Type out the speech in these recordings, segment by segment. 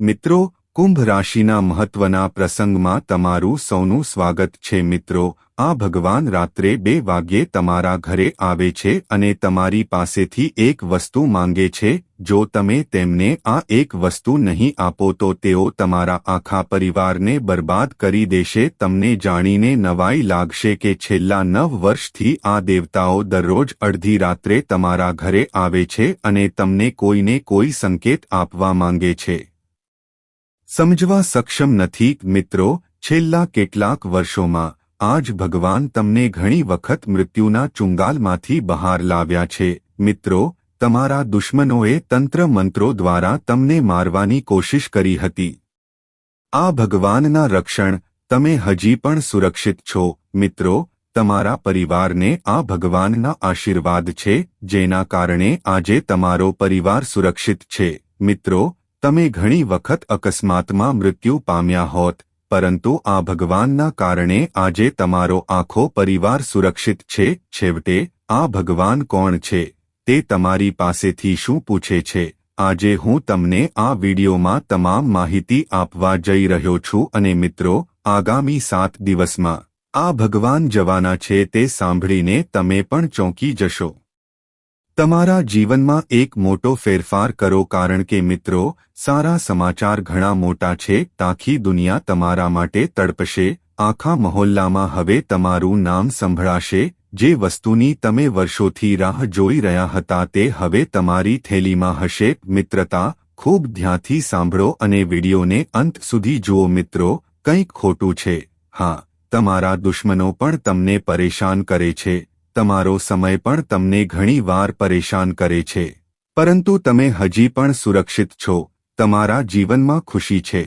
મિત્રો, કુંભ રાશિના મહત્વના પ્રસંગમાં તમારું સૌનું સ્વાગત છે. મિત્રો, આ ભગવાન રાત્રે બે વાગ્યે તમારા ઘરે આવે છે અને તમારી પાસેથી એક વસ્તુ માંગે છે. જો તમે તેમને આ એક વસ્તુ નહીં આપો તો તેઓ તમારા આખા પરિવારને બરબાદ કરી દેશે. તમને જાણીને નવાઈ લાગશે કે છેલ્લા નવ વર્ષથી આ દેવતાઓ દરરોજ અડધી રાત્રે તમારા ઘરે આવે છે અને તમને કોઈને કોઈ સંકેત આપવા માંગે છે. સમજવા સક્ષમ નથી, મિત્રો, છેલ્લા કેટલાક વર્ષોમાં, આજ ભગવાન તમને ઘણી વખત મૃત્યુના ચુંગાલમાંથી બહાર લાવ્યા છે. મિત્રો, તમારા દુશ્મનોએ તંત્ર મંત્રો દ્વારા તમને મારવાની કોશિશ કરી હતી. આ ભગવાનના રક્ષણ, તમે હજી પણ સુરક્ષિત છો. મિત્રો, તમારા પરિવારને આ ભગવાનના આશીર્વાદ છે, જેના કારણે આજે તમારો પરિવાર સુરક્ષિત છે. મિત્રો તમે ઘણી વખત અકસ્માતમાં મૃત્યુ પામ્યા હોત, પરંતુ આ ભગવાનના કારણે આજે તમારો આખો પરિવાર સુરક્ષિત છે, છેવટે, આ ભગવાન કોણ છે, તે તમારી પાસેથી શું પૂછે છે, આજે હું તમને આ વિડીયોમાં તમામ માહિતી આપવા જઈ રહ્યો છું અને મિત્રો, આગામી સાત દિવસમાં, આ ભગવાન જવાના છે તે સાંભળીને તમે પણ ચોંકી જશો. તમારા જીવનમાં એક મોટો ફેરફાર કરો કારણ કે મિત્રો, સારા સમાચાર ઘણા મોટા છે, તાખી દુનિયા તમારા માટે તડપશે, આખા મહોલ્લામાં હવે તમારું નામ સંભળાશે, જે વસ્તુની તમે વર્ષોથી રાહ જોઈ રહ્યા હતા તે હવે તમારી થેલીમાં હશે, મિત્રતા, ખૂબ ધ્યાનથી સાંભળો અને વિડીયોને અંત સુધી જુઓ મિત્રો, કંઈક ખોટું છે, હા, તમારા દુશ્મનો પણ તમને પરેશાન કરે છે. તમારો સમય પણ તમને ઘણી વાર પરેશાન કરે છે. પરંતુ તમે હજી પણ સુરક્ષિત છો, તમારા જીવનમાં ખુશી છે.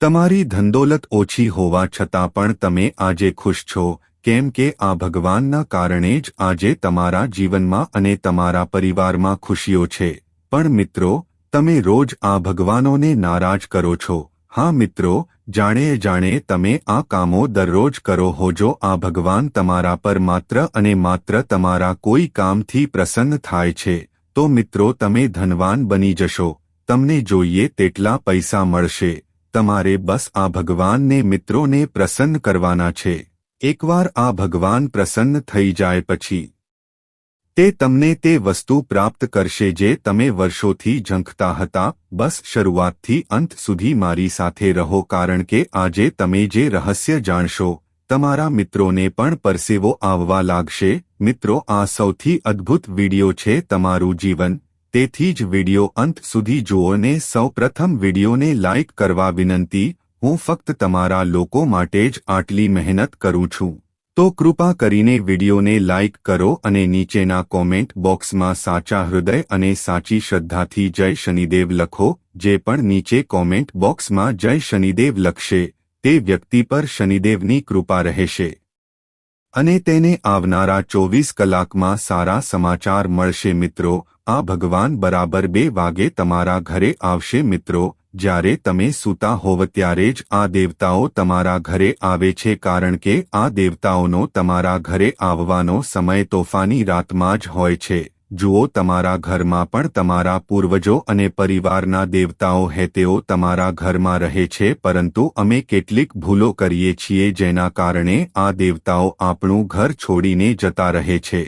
તમારી ધંદોલત ઓછી હોવા છતાં પણ તમે આજે ખુશ છો, કેમ કે આ ભગવાનના કારણે જ આજે તમારા જીવનમાં અને તમારા પરિવારમાં ખુશીઓ છે. પણ મિત્રો, તમે રોજ આ ભગવાનોને નારાજ કરો છો. હા મિત્રો જાણે જાણે તમે આ કામો દરરોજ કરો હો જો આ ભગવાન તમારા પર માત્ર અને માત્ર તમારા કોઈ કામથી પ્રસન્ન થાય છે, તો મિત્રો તમે ધનવાન બની જશો, તમને જોઈએ તેટલા પૈસા મળશે, તમારે બસ આ ભગવાનને મિત્રોને પ્રસન્ન કરવાના છે. એકવાર આ ભગવાન પ્રસન્ન થઈ જાય પછી તે તમને તે વસ્તુ પ્રાપ્ત કરશે જે તમે વર્ષોથી ઝંખતા હતા, બસ શરૂઆતથી અંત સુધી મારી સાથે રહો કારણ કે આજે તમે જે રહસ્ય જાણશો, તમારા મિત્રોને પણ પરસેવો આવવા લાગશે. મિત્રો, આ સૌથી અદ્ભુત વિડિયો છે તમારું જીવન. તેથી જ વિડિયો અંત સુધી જુઓને સૌપ્રથમ વિડિયોને લાઇક કરવા વિનંતી, હું ફક્ત તમારા લોકો માટે જ આટલી મહેનત કરું છું. તો કૃપા કરીને વિડીયોને લાઇક કરો અને નીચેના કોમેન્ટ બોક્સમાં સાચા હૃદય અને સાચી શ્રદ્ધાથી જય શનિદેવ લખો, જે પણ નીચે કોમેન્ટ બોક્સમાં જય શનિદેવ લખશે, તે વ્યક્તિ પર શનિદેવની કૃપા રહેશે. અને તેને આવનારા ચોવીસ કલાકમાં સારા સમાચાર મળશે મિત્રો, આ ભગવાન બરાબર બે વાગે તમારા ઘરે આવશે મિત્રો જ્યારે તમે સૂતા હોવ ત્યારે જ આ દેવતાઓ તમારા ઘરે આવે છે કારણ કે આ દેવતાઓનો તમારા ઘરે આવવાનો સમય તોફાની રાતમાં જ હોય છે. જુઓ, તમારા ઘરમાં પણ તમારા પૂર્વજો અને પરિવારના દેવતાઓ હે, તેઓ તમારા ઘરમાં રહે છે, પરંતુ અમે કેટલીક ભૂલો કરીએ છીએ જેના કારણે આ દેવતાઓ આપણું ઘર છોડીને જતા રહે છે.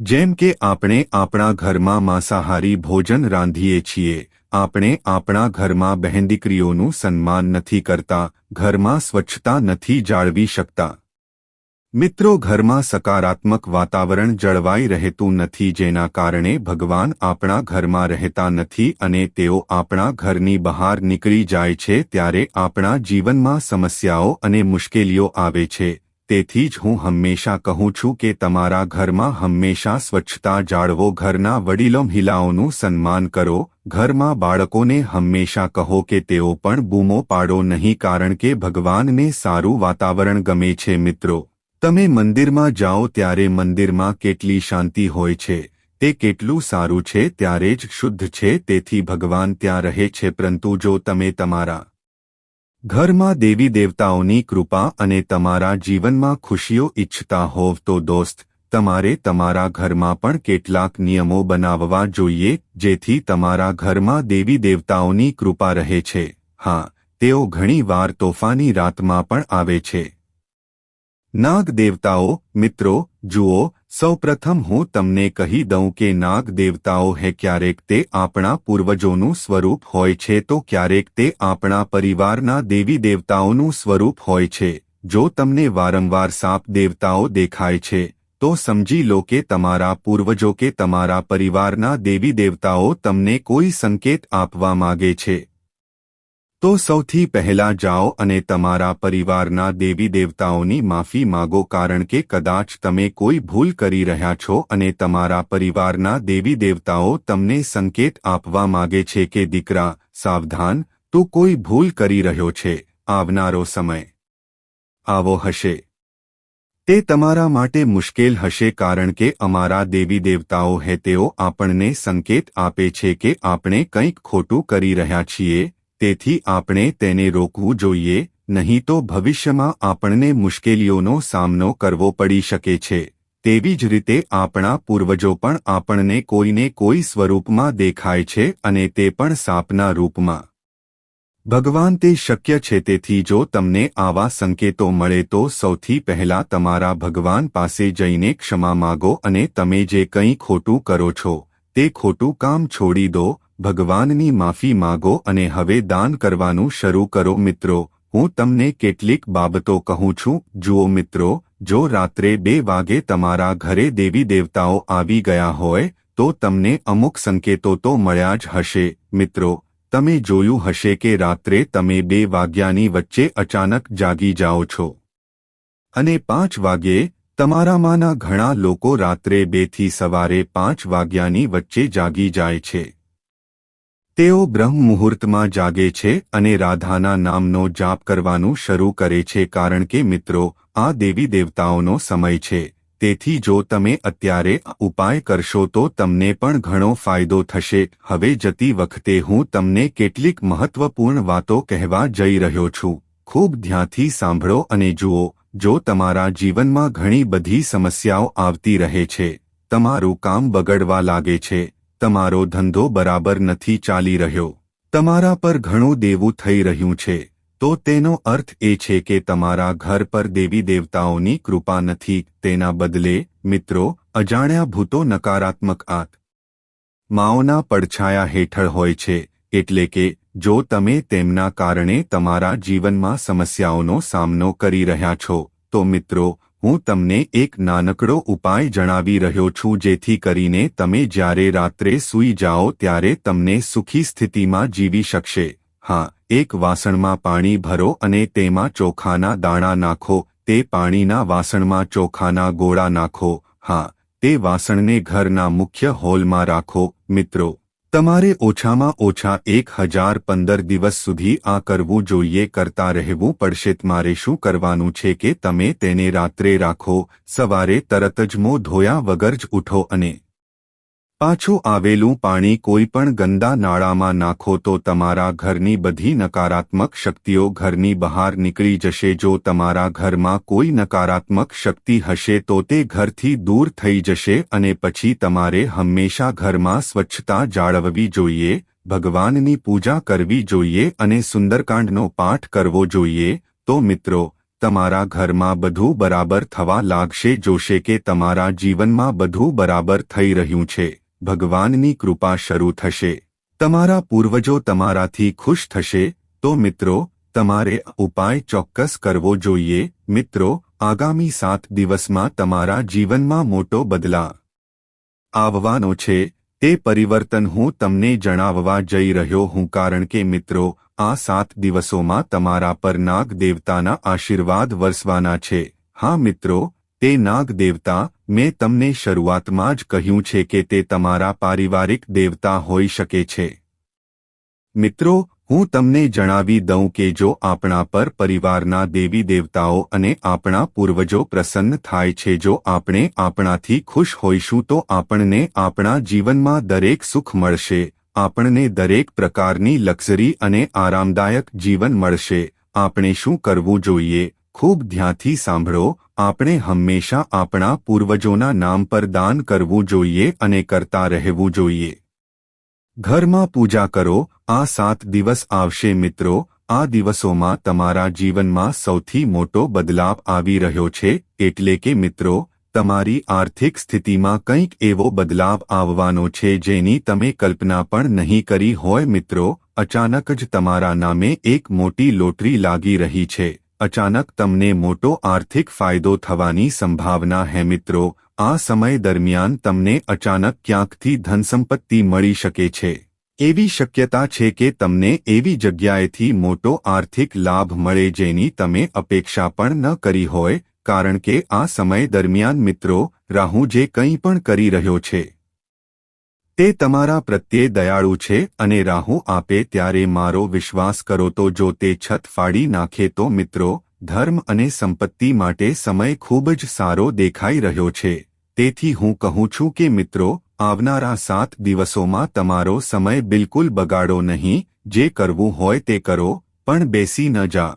જેમ કે આપણે આપણા ઘરમાં માંસાહારી ભોજન રાંધીએ છીએ આપણે આપણા ઘરમાં બહેન દીકરીઓનું સન્માન નથી કરતા, ઘરમાં સ્વચ્છતા નથી જાળવી શકતા. મિત્રો, ઘરમાં સકારાત્મક વાતાવરણ જળવાઈ રહેતું નથી જેના કારણે ભગવાન આપણા ઘરમાં રહેતા નથી અને તેઓ આપણા ઘરની બહાર નીકળી જાય છે ત્યારે આપણા જીવનમાં સમસ્યાઓ અને મુશ્કેલીઓ આવે છે. તેથી જ હું હંમેશા કહું છું કે તમારા ઘરમાં હંમેશા સ્વચ્છતા જાળવો, ઘરના વડીલો મહિલાઓનું સન્માન કરો, ઘરમાં બાળકોને હંમેશા કહો કે તેઓ પણ બૂમો પાડો નહીં કારણ કે ભગવાનને સારું વાતાવરણ ગમે છે મિત્રો. તમે મંદિરમાં જાઓ ત્યારે મંદિરમાં કેટલી શાંતિ હોય છે, તે કેટલું સારું છે, ત્યારે જ શુદ્ધ છે, તેથી ભગવાન ત્યાં રહે છે, પરંતુ જો તમે તમારા ઘરમાં દેવી દેવતાઓની કૃપા અને તમારા જીવનમાં ખુશીઓ ઇચ્છતા હોવ તો દોસ્ત, તમારે તમારા ઘરમાં પણ કેટલાક નિયમો બનાવવા જોઈએ, જેથી તમારા ઘરમાં દેવી દેવતાઓની કૃપા રહે છે. હા, તેઓ ઘણીવાર તોફાની રાતમાં પણ આવે છે. નાગ દેવતાઓ મિત્રો, જુઓ, સૌપ્રથમ હું તમને કહી દઉં કે નાગ દેવતાઓ હે ક્યારેક તે આપણા પૂર્વજોનું સ્વરૂપ હોય છે તો ક્યારેક તે આપણા પરિવારના દેવી દેવતાઓનું સ્વરૂપ હોય છે. જો તમને વારંવાર સાપ દેવતાઓ દેખાય છે, તો સમજી લો કે તમારા પૂર્વજો કે તમારા પરિવારના દેવી દેવતાઓ તમને કોઈ સંકેત આપવા માગે છે. તો સૌથી પહેલા જાઓ અને તમારા પરિવારના દેવી દેવતાઓની માફી માગો કારણ કે કદાચ તમે કોઈ ભૂલ કરી રહ્યા છો અને તમારા પરિવારના દેવી દેવતાઓ તમને સંકેત આપવા માગે છે કે, દીકરા, સાવધાન, તું કોઈ ભૂલ કરી રહ્યો છે. આવનારો સમય આવો હશે. તે તમારા માટે મુશ્કેલ હશે કારણ કે અમારા દેવી દેવતાઓ હે, તેઓ આપણને સંકેત આપે છે કે આપણે કંઈક ખોટું કરી રહ્યા છીએ. તેથી આપણે તેને રોકવું જોઈએ, નહીં તો ભવિષ્યમાં આપણને મુશ્કેલીઓનો સામનો કરવો પડી શકે છે. તેવી જ રીતે આપણા પૂર્વજો પણ આપણને કોઈને કોઈ સ્વરૂપમાં દેખાય છે અને તે પણ સાપના રૂપમાં. ભગવાન તે શક્ય છે, તેથી જો તમને આવા સંકેતો મળે તો સૌથી પહેલા તમારા ભગવાન પાસે જઈને ક્ષમા માગો અને તમે જે કંઈ ખોટું કરો છો, તે ખોટું કામ છોડી દો ભગવાનની માફી માગો અને હવે દાન કરવાનું શરૂ કરો મિત્રો. હું તમને કેટલીક બાબતો કહું છું. જુઓ મિત્રો, જો રાત્રે બે વાગે તમારા ઘરે દેવી દેવતાઓ આવી ગયા હોય, તો તમને અમુક સંકેતો તો મળ્યા જ હશે. મિત્રો, તમે જોયું હશે કે રાત્રે તમે બે વાગ્યાની વચ્ચે અચાનક જાગી જાઓ છો. અને પાંચ વાગ્યે તમારામાંના ઘણા લોકો રાત્રે બેથી સવારે પાંચ વાગ્યાની વચ્ચે જાગી જાય છે. તેઓ બ્રહ્મ મુહૂર્તમાં જાગે છે અને રાધાના નામનો જાપ કરવાનું શરૂ કરે છે કારણ કે મિત્રો, આ દેવી દેવતાઓનો સમય છે. તેથી જો તમે અત્યારે ઉપાય કરશો તો તમને પણ ઘણો ફાયદો થશે. હવે જતી વખતે હું તમને કેટલીક મહત્વપૂર્ણ વાતો કહેવા જઈ રહ્યો છું. ખૂબ ધ્યાનથી સાંભળો અને જુઓ, જો તમારા જીવનમાં ઘણી બધી સમસ્યાઓ આવતી રહે છે, તમારું કામ બગડવા લાગે છે તમારો ધંધો બરાબર નથી ચાલી રહ્યો. તમારા પર ઘણું દેવું થઈ રહ્યું છે. તો તેનો અર્થ એ છે કે તમારા ઘર પર દેવી દેવતાઓની કૃપા નથી. તેના બદલે, મિત્રો, અજાણ્યા ભૂતો નકારાત્મક આત. માઓના પડછાયા હેઠળ હોય છે, એટલે કે, જો તમે તેમના કારણે તમારા જીવનમાં સમસ્યાઓનો સામનો કરી રહ્યા છો, તો મિત્રો હું તમને એક નાનકડો ઉપાય જણાવી રહ્યો છું જેથી કરીને તમે જ્યારે રાત્રે સૂઈ જાઓ ત્યારે તમને સુખી સ્થિતિમાં જીવી શકશે. હા, એક વાસણમાં પાણી ભરો અને તેમાં ચોખાના દાણા નાખો, તે પાણીના વાસણમાં ચોખાના ગોળા નાખો. હા, તે વાસણને ઘરના મુખ્ય હોલમાં રાખો. મિત્રો તમારે ઓછામાં ઓછા એક હજાર પંદર દિવસ સુધી આ કરવું જોઈએ કરતા રહેવું પડશે. મારે શું કરવાનું છે કે તમે તેને રાત્રે રાખો, સવારે તરત જ મોં ધોયા વગર જ ઉઠો અને પાછું આવેલું પાણી કોઈ પણ ગંદા નાળામાં નાખો તો તમારા ઘરની બધી નકારાત્મક શક્તિઓ ઘરની બહાર નીકળી જશે. જો તમારા ઘરમાં કોઈ નકારાત્મક શક્તિ હશે તો તે ઘરથી દૂર થઈ જશે અને પછી તમારે હંમેશા ઘરમાં સ્વચ્છતા જાળવવી જોઈએ, ભગવાનની પૂજા કરવી જોઈએ અને સુંદરકાંડનો પાઠ કરવો જોઈએ. તો મિત્રો, તમારા ઘરમાં બધું બરાબર થવા લાગશે, જોશે કે તમારા જીવનમાં બધું બરાબર થઈ રહ્યું છે. ભગવાનની કૃપા શરૂ થશે. તમારા પૂર્વજો તમારાથી ખુશ થશે, તો મિત્રો, તમારે ઉપાય ચોક્કસ કરવો જોઈએ. મિત્રો, આગામી સાત દિવસમાં તમારા જીવનમાં મોટો બદલા આવવાનો છે. તે પરિવર્તન હું તમને જણાવવા જઈ રહ્યો હું કારણ કે મિત્રો, આ સાત દિવસોમાં તમારા પર નાગ દેવતાના આશીર્વાદ વરસવાના છે. હા મિત્રો તે નાગ દેવતા મેં તમને શરૂઆતમાં જ કહ્યું છે કે તે તમારા પારિવારિક દેવતા હોઈ શકે છે. મિત્રો, હું તમને જણાવી દઉં કે જો આપણા પર પરિવારના દેવી દેવતાઓ અને આપણા પૂર્વજો પ્રસન્ન થાય છે, જો આપણે આપણાથી ખુશ હોઈશું, તો આપણને આપણા જીવનમાં દરેક સુખ મળશે, આપણને દરેક પ્રકારની લક્ઝરી અને આરામદાયક જીવન મળશે. આપણે શું કરવું જોઈએ? ખૂબ ધ્યાનથી સાંભળો આપણે હંમેશા આપણા પૂર્વજોના નામ પર દાન કરવું જોઈએ અને કરતા રહેવું જોઈએ. ઘરમાં પૂજા કરો, આ સાત દિવસ આવશે મિત્રો, આ દિવસોમાં તમારા જીવનમાં સૌથી મોટો બદલાવ આવી રહ્યો છે, એટલે કે મિત્રો, તમારી આર્થિક સ્થિતિમાં કંઈક એવો બદલાવ આવવાનો છે જેની તમે કલ્પના પણ નહીં કરી હોય મિત્રો, અચાનક જ તમારા નામે એક મોટી લોટરી લાગી રહી છે. અચાનક તમને મોટો આર્થિક ફાયદો થવાની સંભાવના હે મિત્રો, આ સમય દરમિયાન તમને અચાનક ક્યાંકથી ધનસંપત્તિ મળી શકે છે. એવી શક્યતા છે કે તમને એવી જગ્યાએથી મોટો આર્થિક લાભ મળે જેની તમે અપેક્ષા પણ ન કરી હોય, કારણ કે આ સમય દરમિયાન મિત્રો, રાહુ જે કંઈ પણ કરી રહ્યો છે. તે તમારા પ્રત્યે દયાળુ છે અને રાહુ આપે ત્યારે મારો વિશ્વાસ કરો તો જો તે છત ફાડી નાખે તો મિત્રો, ધર્મ અને સંપત્તિ માટે સમય ખૂબ જ સારો દેખાઈ રહ્યો છે. તેથી હું કહું છું કે મિત્રો, આવનારા સાત દિવસોમાં તમારો સમય બિલકુલ બગાડો નહીં, જે કરવું હોય તે કરો, પણ બેસી ન જા.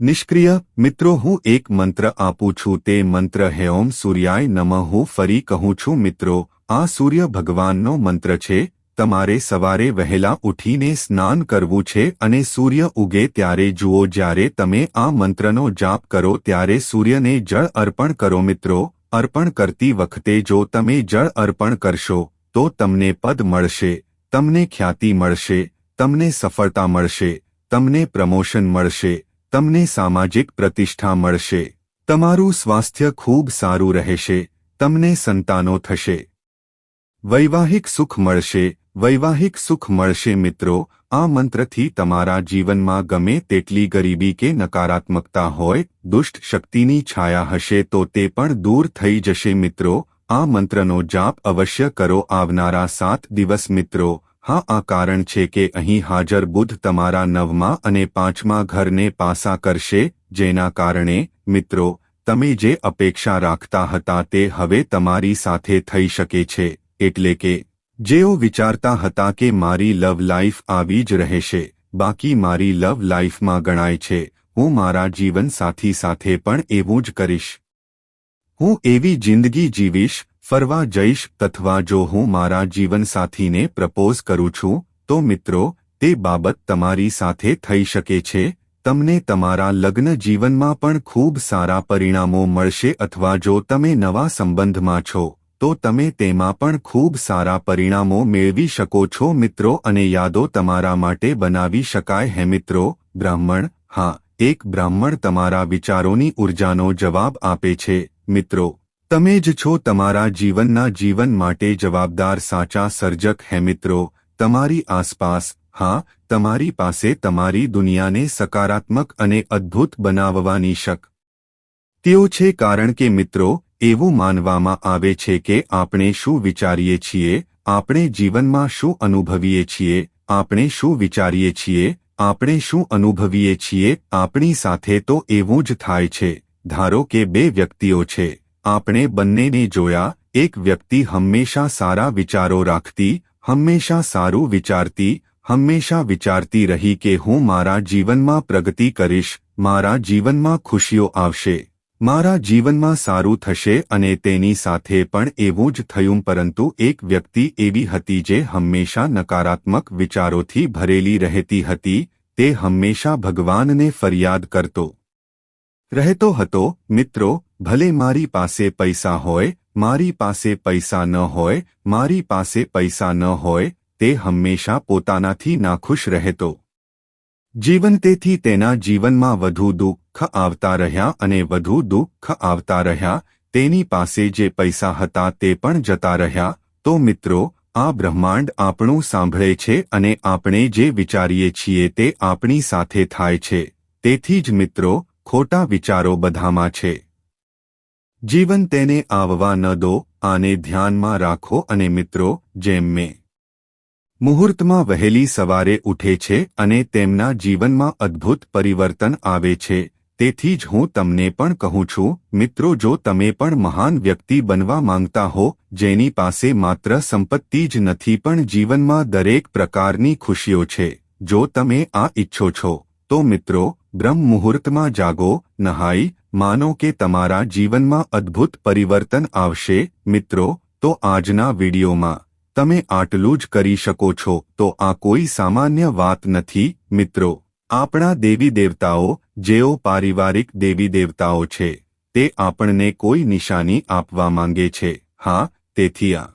નિષ્ક્રિય, મિત્રો હું એક મંત્ર આપું છું તે મંત્ર હે ઓમ સૂર્યાય નમઃ હું ફરી કહું છું મિત્રો આ સૂર્ય ભગવાનનો મંત્ર છે, તમારે સવારે વહેલા ઉઠીને સ્નાન કરવું છે અને સૂર્ય ઉગે ત્યારે જુઓ જ્યારે તમે આ મંત્રનો જાપ કરો ત્યારે સૂર્યને જળ અર્પણ કરો મિત્રો, અર્પણ કરતી વખતે જો તમે જળ અર્પણ કરશો, તો તમને પદ મળશે, તમને ખ્યાતિ મળશે, તમને સફળતા મળશે, તમને પ્રમોશન મળશે, તમને સામાજિક પ્રતિષ્ઠા મળશે. તમારું સ્વાસ્થ્ય ખૂબ સારું રહેશે, તમને સંતાનો થશે. વૈવાહિક સુખ મળશે, વૈવાહિક સુખ મળશે મિત્રો, આ મંત્રથી તમારા જીવનમાં ગમે તેટલી ગરીબી કે નકારાત્મકતા હોય, દુષ્ટ શક્તિની છાયા હશે તો તે પણ દૂર થઈ જશે મિત્રો, આ મંત્રનો જાપ અવશ્ય કરો આવનારા સાત દિવસ મિત્રો, હા આ કારણ છે કે અહીં હાજર બુધ તમારા નવમા અને પાંચમા ઘરને પાસા કરશે, જેના કારણે, મિત્રો, તમે જે અપેક્ષા રાખતા હતા તે હવે તમારી સાથે થઈ શકે છે. એટલે કે, જેઓ વિચારતા હતા કે મારી લવ લાઈફ આવી જ રહેશે, બાકી મારી લવ લાઈફમાં ગણાય છે, હું મારા જીવનસાથી સાથે પણ એવું જ કરીશ. હું એવી જિંદગી જીવીશ, ફરવા જઈશ, અથવા જો હું મારા જીવનસાથીને પ્રપોઝ કરું છું, તો મિત્રો, તે બાબત તમારી સાથે થઈ શકે છે, તમને તમારા લગ્ન જીવનમાં પણ ખૂબ સારા પરિણામો મળશે, અથવા જો તમે નવા સંબંધમાં છો તો તમે તેમાં પણ ખૂબ સારા પરિણામો મેળવી શકો છો મિત્રો અને યાદો તમારા માટે બનાવી શકાય હે મિત્રો. બ્રાહ્મણ, હા, એક બ્રાહ્મણ તમારા વિચારોની ઉર્જાનો જવાબ આપે છે, મિત્રો. તમે જ છો તમારા જીવનના જીવન માટે જવાબદાર સાચા સર્જક હે મિત્રો. તમારી આસપાસ, હા, તમારી પાસે તમારી દુનિયાને સકારાત્મક અને અદ્ભુત બનાવવાની શક. તેઓ છે કારણ કે મિત્રો એવું માનવામાં આવે છે કે આપણે શું વિચારીએ છીએ, આપણે જીવનમાં શું અનુભવીએ છીએ, આપણે શું વિચારીએ છીએ, આપણે શું અનુભવીએ છીએ, આપણી સાથે તો એવું જ થાય છે. ધારો કે બે વ્યક્તિઓ છે, આપણે બંનેને જોયા, એક વ્યક્તિ હંમેશા સારા વિચારો રાખતી, હંમેશા સારું વિચારતી, હંમેશા વિચારતી રહી કે હું મારા જીવનમાં પ્રગતિ કરીશ, મારા જીવનમાં ખુશીઓ આવશે. મારા જીવનમાં સારું થશે અને તેની સાથે પણ એવું જ થયું પરંતુ એક વ્યક્તિ એવી હતી જે હંમેશા નકારાત્મક વિચારોથી ભરેલી રહેતી હતી, તે હંમેશા ભગવાનને ફરિયાદ કરતો રહેતો હતો, મિત્રો, ભલે મારી પાસે પૈસા હોય, મારી પાસે પૈસા ન હોય, મારી પાસે પૈસા ન હોય, તે હંમેશા પોતાનાથી નાખુશ રહેતો. જીવન તેથી તેના જીવનમાં વધુ દુઃખ આવતા રહ્યા અને વધુ દુઃખ આવતા રહ્યા, તેની પાસે જે પૈસા હતા તે પણ જતા રહ્યા. તો મિત્રો, આ બ્રહ્માંડ આપણું સાંભળે છે અને આપણે જે વિચારીએ છીએ તે આપણી સાથે થાય છે. તેથી જ મિત્રો, ખોટા વિચારો બધામાં છે. જીવન તેને આવવા ન દો, આને ધ્યાનમાં રાખો અને મિત્રો, જેમ મેં મુહૂર્તમાં વહેલી સવારે ઉઠે છે અને તેમના જીવનમાં અદ્ભુત પરિવર્તન આવે છે. તેથી જ હું તમને પણ કહું છું, મિત્રો, જો તમે પણ મહાન વ્યક્તિ બનવા માંગતા હો, જેની પાસે માત્ર સંપત્તિ જ નથી પણ જીવનમાં દરેક પ્રકારની ખુશીઓ છે, જો તમે આ ઈચ્છો છો, તો મિત્રો, બ્રહ્મ મુહૂર્તમાં જાગો, નહાઈ, માનો કે તમારા જીવનમાં અદ્ભુત પરિવર્તન આવશે, મિત્રો, તો આજના વિડીયોમાં, તમે આટલું જ કરી શકો છો, તો આ કોઈ સામાન્ય વાત નથી, મિત્રો. આપણા દેવી દેવતાઓ જેઓ પારિવારિક દેવી દેવતાઓ છે, તે આપણને કોઈ નિશાની આપવા માંગે છે, હા, તેથી આ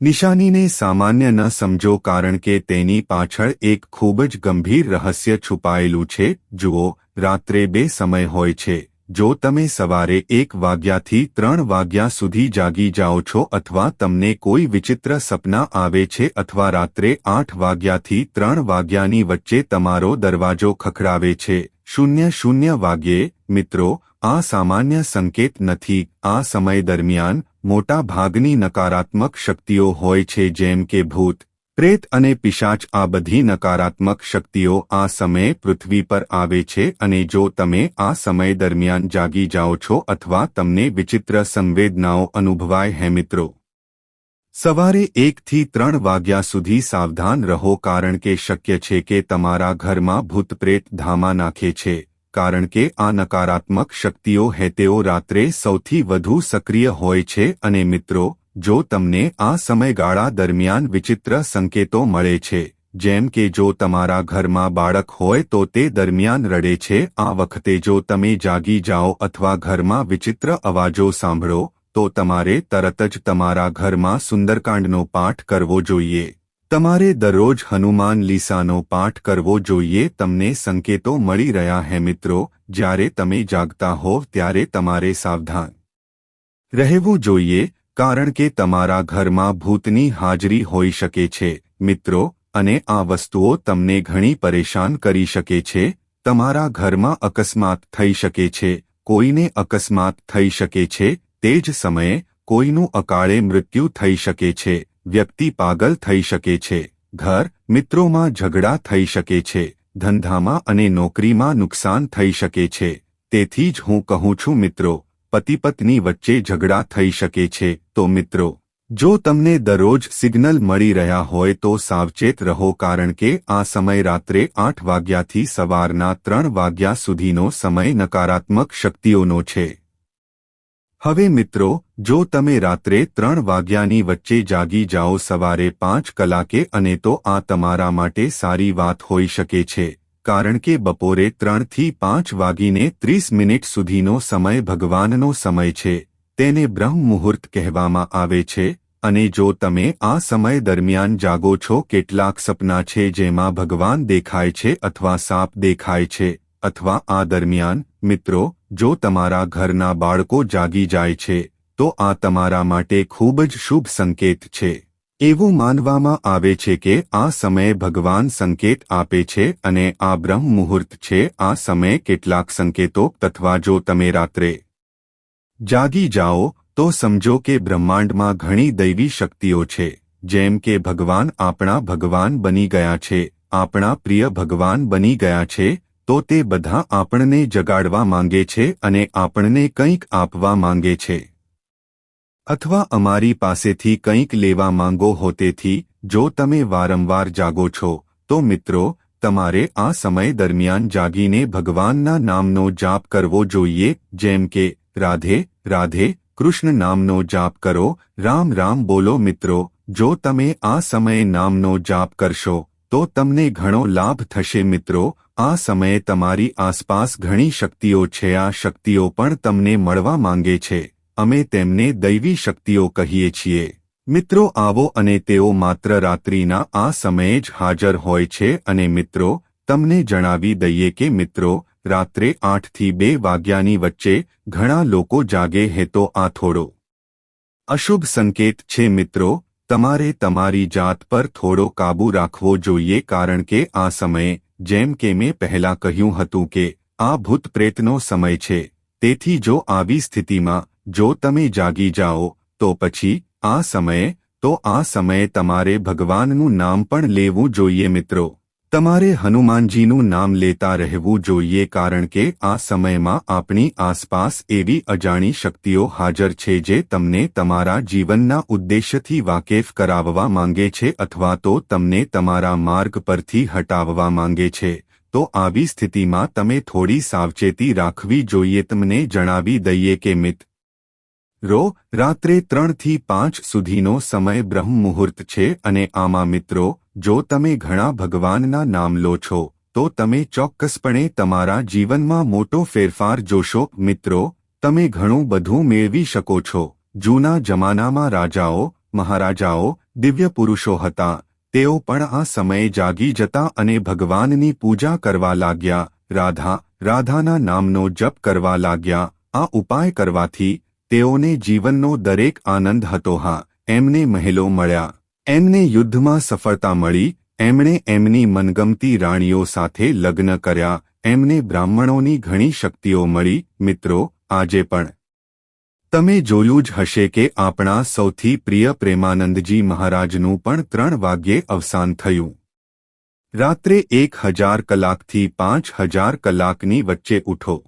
નિશાનીને સામાન્ય ન સમજો કારણ કે તેની પાછળ એક ખૂબ જ ગંભીર રહસ્ય છુપાયેલું છે, જુઓ, રાત્રે બે સમય હોય છે. જો તમે સવારે એક વાગ્યાથી ત્રણ વાગ્યા સુધી જાગી જાઓ છો અથવા તમને કોઈ વિચિત્ર સપના આવે છે અથવા રાત્રે આઠ વાગ્યાથી ત્રણ વાગ્યાની વચ્ચે તમારો દરવાજો ખખડાવે છે, શૂન્ય શૂન્ય વાગ્યે, મિત્રો, આ સામાન્ય સંકેત નથી, આ સમય દરમિયાન મોટા ભાગની નકારાત્મક શક્તિઓ હોય છે જેમ કે ભૂત પ્રેત અને પિશાચ આ બધી નકારાત્મક શક્તિઓ આ સમયે પૃથ્વી પર આવે છે અને જો તમે આ સમય દરમિયાન જાગી જાઓ છો અથવા તમને વિચિત્ર સંવેદનાઓ અનુભવાય હે મિત્રો. સવારે એકથી ત્રણ વાગ્યા સુધી સાવધાન રહો કારણ કે શક્ય છે કે તમારા ઘરમાં ભૂતપ્રેત ધામા નાખે છે, કારણ કે આ નકારાત્મક શક્તિઓ હેતેઓ રાત્રે સૌથી વધુ સક્રિય હોય છે અને મિત્રો જો તમને આ સમયગાળા દરમિયાન વિચિત્ર સંકેતો મળે છે, જેમ કે જો તમારા ઘરમાં બાળક હોય તો તે દરમિયાન રડે છે, આ વખતે જો તમે જાગી જાઓ અથવા ઘરમાં વિચિત્ર અવાજો સાંભળો, તો તમારે તરત જ તમારા ઘરમાં સુંદરકાંડનો પાઠ કરવો જોઈએ. તમારે દરરોજ હનુમાન લીસાનો પાઠ કરવો જોઈએ. તમને સંકેતો મળી રહ્યા હે મિત્રો, જ્યારે તમે જાગતા હોવ ત્યારે તમારે સાવધાન રહેવું જોઈએ. કારણ કે તમારા ઘરમાં ભૂતની હાજરી હોઈ શકે છે, મિત્રો, અને આ વસ્તુઓ તમને ઘણી પરેશાન કરી શકે છે, તમારા ઘરમાં અકસ્માત થઈ શકે છે, કોઈને અકસ્માત થઈ શકે છે, તે જ સમયે કોઈનું અકાળે મૃત્યુ થઈ શકે છે, વ્યક્તિ પાગલ થઈ શકે છે, ઘર, મિત્રોમાં ઝઘડા થઈ શકે છે, ધંધામાં અને નોકરીમાં નુકસાન થઈ શકે છે, તેથી જ હું કહું છું, મિત્રો પતિ પત્ની વચ્ચે ઝઘડા થઈ શકે છે. તો મિત્રો, જો તમને દરરોજ સિગ્નલ મળી રહ્યા હોય તો સાવચેત રહો કારણ કે આ સમય રાત્રે આઠ વાગ્યાથી સવારના ત્રણ વાગ્યા સુધીનો સમય નકારાત્મક શક્તિઓનો છે. હવે મિત્રો, જો તમે રાત્રે ત્રણ વાગ્યાની વચ્ચે જાગી જાઓ સવારે પાંચ કલાકે અને તો આ તમારા માટે સારી વાત હોઈ શકે છે. કારણ કે બપોરે ત્રણથી પાંચ વાગીને ત્રીસ મિનિટ સુધીનો સમય ભગવાનનો સમય છે, તેને બ્રહ્મ મુહૂર્ત કહેવામાં આવે છે, અને જો તમે આ સમય દરમિયાન જાગો છો, કેટલાક સપના છે જેમાં ભગવાન દેખાય છે અથવા સાપ દેખાય છે, અથવા આ દરમિયાન, મિત્રો, જો તમારા ઘરના બાળકો જાગી જાય છે, તો આ તમારા માટે ખૂબ જ શુભ સંકેત છે. એવું માનવામાં આવે છે કે આ સમયે ભગવાન સંકેત આપે છે અને આ બ્રહ્મ મુહૂર્ત છે. આ સમયે કેટલાક સંકેતો તથવા જો તમે રાત્રે જાગી જાઓ, તો સમજો કે બ્રહ્માંડમાં ઘણી દૈવી શક્તિઓ છે. જેમ કે ભગવાન આપણા ભગવાન બની ગયા છે, આપણા પ્રિય ભગવાન બની ગયા છે, તો તે બધા આપણને જગાડવા માંગે છે અને આપણને કંઈક આપવા માંગે છે. અથવા અમારી પાસેથી કંઈક લેવા માંગો હો તેથી જો તમે વારંવાર જાગો છો, તો મિત્રો, તમારે આ સમય દરમિયાન જાગીને ભગવાનના નામનો જાપ કરવો જોઈએ, જેમ કે, રાધે રાધે, કૃષ્ણ નામનો જાપ કરો, રામ રામ બોલો મિત્રો, જો તમે આ સમયે નામનો જાપ કરશો, તો તમને ઘણો લાભ થશે મિત્રો, આ સમયે તમારી આસપાસ ઘણી શક્તિઓ છે, આ શક્તિઓ પણ તમને મળવા માંગે છે. અમે તેમને દૈવી શક્તિઓ કહીએ છીએ. મિત્રો આવો અને તેઓ માત્ર રાત્રિના આ સમયે જ હાજર હોય છે અને મિત્રો, તમને જણાવી દઈએ કે મિત્રો, રાત્રે આઠથી બે વાગ્યાની વચ્ચે ઘણા લોકો જાગે હેતો આ થોડો અશુભ સંકેત છે મિત્રો, તમારે તમારી જાત પર થોડો કાબૂ રાખવો જોઈએ કારણ કે આ સમયે, જેમ કે મેં પહેલા કહ્યું હતું કે, આ ભૂતપ્રેતનો સમય છે. તેથી જો આવી સ્થિતિમાં જો તમે જાગી જાઓ, તો પછી, આ સમયે, તો આ સમયે તમારે ભગવાનનું નામ પણ લેવું જોઈએ મિત્રો. તમારે હનુમાનજીનું નામ લેતા રહેવું જોઈએ કારણ કે આ સમયમાં આપણી આસપાસ એવી અજાણી શક્તિઓ હાજર છે જે તમને તમારા જીવનના ઉદ્દેશ્યથી વાકેફ કરાવવા માંગે છે અથવા તો તમને તમારા માર્ગ પરથી હટાવવા માંગે છે. તો આવી સ્થિતિમાં તમે થોડી સાવચેતી રાખવી જોઈએ. તમને જણાવી દઈએ કે મિત રો, રાત્રે ત્રણથી પાંચ સુધીનો સમય બ્રહ્મ મુહૂર્ત છે અને આમાં મિત્રો, જો તમે ઘણા ભગવાનના નામ લો છો, તો તમે ચોક્કસપણે તમારા જીવનમાં મોટો ફેરફાર જોશો. મિત્રો, તમે ઘણું બધું મેળવી શકો છો. જૂના જમાનામાં રાજાઓ, મહારાજાઓ, દિવ્ય પુરુષો હતા. તેઓ પણ આ સમયે જાગી જતા અને ભગવાનની પૂજા કરવા લાગ્યા. રાધા, રાધાના નામનો જપ કરવા લાગ્યા. આ ઉપાય કરવાથી તેઓને જીવનનો દરેક આનંદ હતો, હા, એમને મહેલો મળ્યા. એમને યુદ્ધમાં સફળતા મળી, એમણે એમની મનગમતી રાણીઓ સાથે લગ્ન કર્યા, એમને બ્રાહ્મણોની ઘણી શક્તિઓ મળી, મિત્રો, આજે પણ. તમે જોયું જ હશે કે આપણા સૌથી પ્રિય પ્રેમાનંદજી મહારાજનું પણ ત્રણ વાગ્યે અવસાન થયું. રાત્રે એક હજાર કલાકથી પાંચ હજાર કલાકની વચ્ચે ઉઠો.